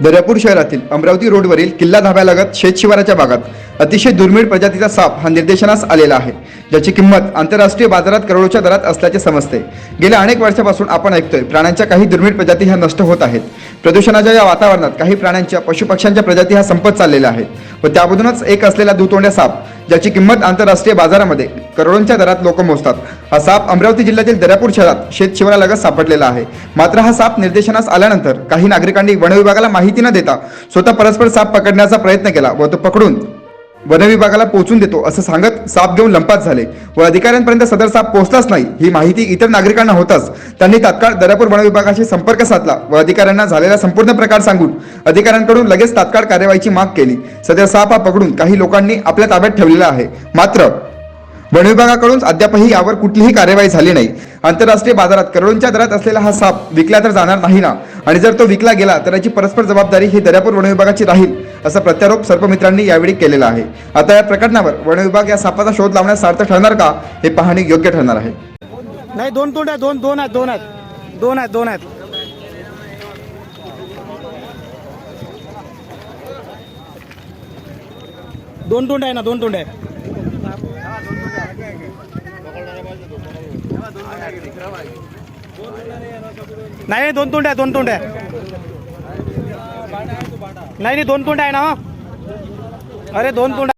दर्यापूर शहरातील अमरावती रोडवरील किल्ला धाब्यालगत शेतशिवाराच्या भागात अतिशय दुर्मिळ प्रजातीचा साप हा निर्देशनास आलेला आहे ज्याची किंमत आंतरराष्ट्रीय बाजारात करोडोच्या दरात असल्याचे समजते. गेल्या अनेक वर्षापासून आपण ऐकतोय प्राण्यांच्या काही दुर्मिळ प्रजाती ह्या नष्ट होत आहेत. प्रदूषणाच्या या वातावरणात काही प्राण्यांच्या पशुपक्ष्यांच्या प्रजाती ह्या संपत चाललेल्या आहेत. व त्यामधूनच एक असलेला दुतोंड्या साप ज्याची किंमत आंतरराष्ट्रीय बाजारामध्ये करोडोंच्या दरात लोक मोजतात. हा साप अमरावती जिल्ह्यातील दर्यापूर शहरात शेतशिवारालगत सापडलेला आहे. मात्र हा साप निर्देशनास आल्यानंतर काही नागरिकांनी वनविभागाला माहिती न देता स्वतः परस्पर साप पकडण्याचा प्रयत्न केला व तो पकडून वनविभागाला पोहोचून देतो असं सांगत साप घेऊन लंपास झाले. व अधिकाऱ्यांपर्यंत सदर साप पोहोचलाच नाही ही माहिती इतर नागरिकांना होताच. त्यांनी तात्काळ दरापूर वनविभागाशी संपर्क साधला. व अधिकाऱ्यांना झालेला संपूर्ण प्रकार सांगून अधिकाऱ्यांकडून लगेच तात्काळ कार्यवाहीची माग केली. सदर साप हा पकडून काही लोकांनी आपल्या ताब्यात ठेवलेला आहे. मात्र वनविभागाकडून अद्यापही यावर कुठलीही कार्यवाही झाली नाही. आंतरराष्ट्रीय बाजारात करोडोंच्या दरात असलेला हा साप विकला तर जाणार नाही ना? आणि जर तो विकला गेला तर याची परस्पर जबाबदारी ही दर्यापूर वनविभागाची राहील. असा प्रत्यारोप सर्पमित्रांनी यावेळी केलेला आहे. आता या प्रकरणावर वनविभाग या सापाचा शोध लावण्यास सार्थ ठरणार का हे पाहणे योग्य ठरणार आहे. नाही दोन तोंड आहे दोन दोन आहेत दोन आहेत. दोन आहेत दोन आहेत. दोन तोंड आहे ना दोन तोंड आहे नाही नाही, दोन तोंड आहे दोन तोंड आहे नाही नाही दोन तोंड आहे ना अरे दोन तोंड